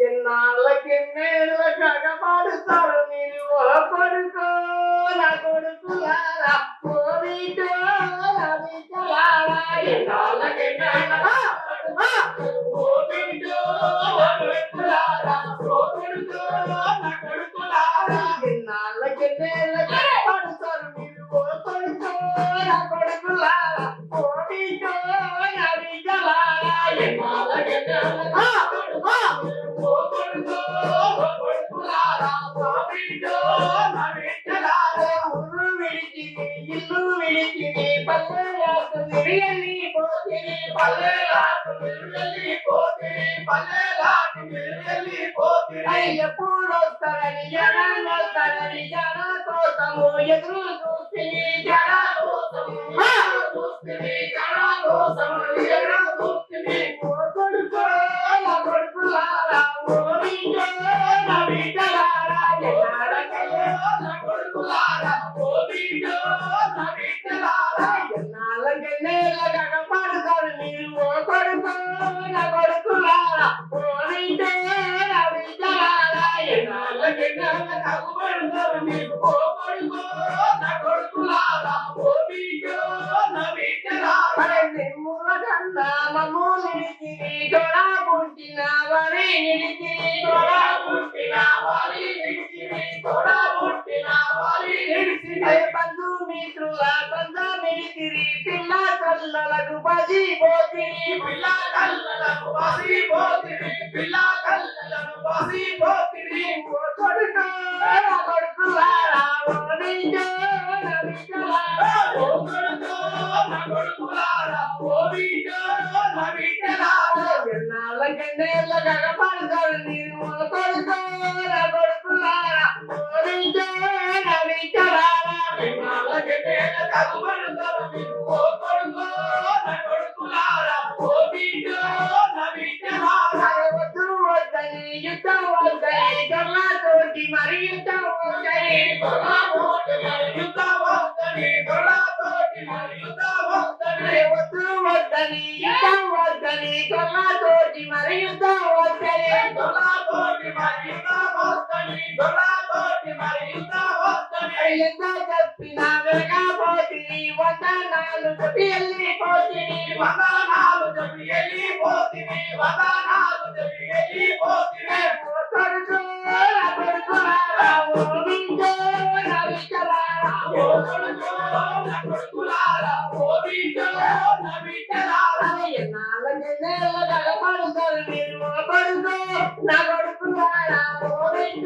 ఎన్నాళ్ళకెన్నేళ్ళ కగపాడుతారు మీరు ఓ కొడుకో నా కొడుకులారా ఓ వీటో నా వీటలారా ఎన్నాళ్ళకెన్నేళ్ళ ఆ, ఆ, ఓ వీటో నా కొడుకులారా ఎప్పుడు వస్తారని జనం వస్తారని జన కోసము ఎదురు చూస్తుంది జన కోసము! చూస్తుంది జన కోసము ఎదురు చూస్తుంది కొడుకో నా కొడుకులారా. ఓ బిడ్డో నా బిడ్డలారా. నా కొడుకులారా. ఓ బిడ్డో నా బిడ్డలారా తొడా పుట్టిన వరి నిలిచిరి తొడా పుట్టిన వరి పుట్టిన బంధు మిత్రుల పిల్ల పోతిరి. పిల్ల పోతిరి పిల్ల పోతిరి. ఓ కొడుకు కొడుకులారా నా కొడుకులారా ఎన్నాళ్ళకెన్నేళ్ళ గగపడతారు మీరు ఓ కొడుకు నా కొడుకులారా. ఓ బిడ్డో నా బిడ్డలారా ఎన్నాళ్ళకెన్నేళ్ళ గగపడతారు మీరు ఓ కొడుకు నా కొడుకులారా. ఓ బిడ్డో నా బిడ్డలారా వద్దు వద్దని యుద్ధం వద్దని దొరలతోటి మరి యుద్ధం వద్దని దొరలతోటి మరి యుద్ధం వద్దని దొరలతోటి మరి యుద్ధం వద్దని వద్దు వద్దని యుద్ధం వద్దని దొరలతోటి మరి యుద్ధం వద్దని దొరలతోటి మరి యుద్ధం వద్దని దొరలతోటి మరి యుద్ధం వెనకపోతిని వందనాలు చెప్పి వెళ్ళిపోతిని వందనాలు చెప్పి వెళ్ళిపోతిని వందనాలు చెప్పి వెళ్ళిపోతిని ఓ కొడుకు నా కొడుకులారా ఓ బిడ్డో నా బిడ్డలారా ఓ కొడుకు నా కొడుకులారా ఓ బిడ్డో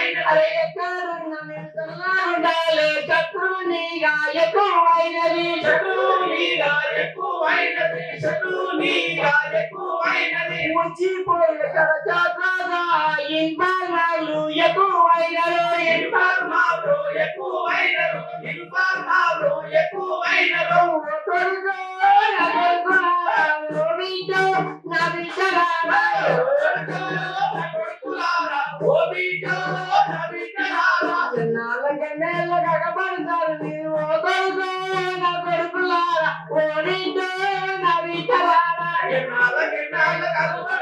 బిడ్డలారా ఓ కొడుకులారా ఎక్కువైనది ఎక్కువైనది ఎక్కువైనది ముచ్చిపోయిన ఇన్ఫర్మాలు ఎక్కువైనరు ఇన్ఫర్మాలు ఎక్కువైనరు ఇన్ఫర్మాలు ఎక్కువైనరు ఓ బిడ్డో నా బిడ్డలారా ఎన్నాళ్ళకెన్నేళ్ళ గగపడతారు మీరు ఓ కొడుకు నా కొడుకులారా ఓ బిడ్డో నా బిడ్డలారా. ఎన్నాళ్ళకెన్నాళ్ళ గగపడతారు మీరు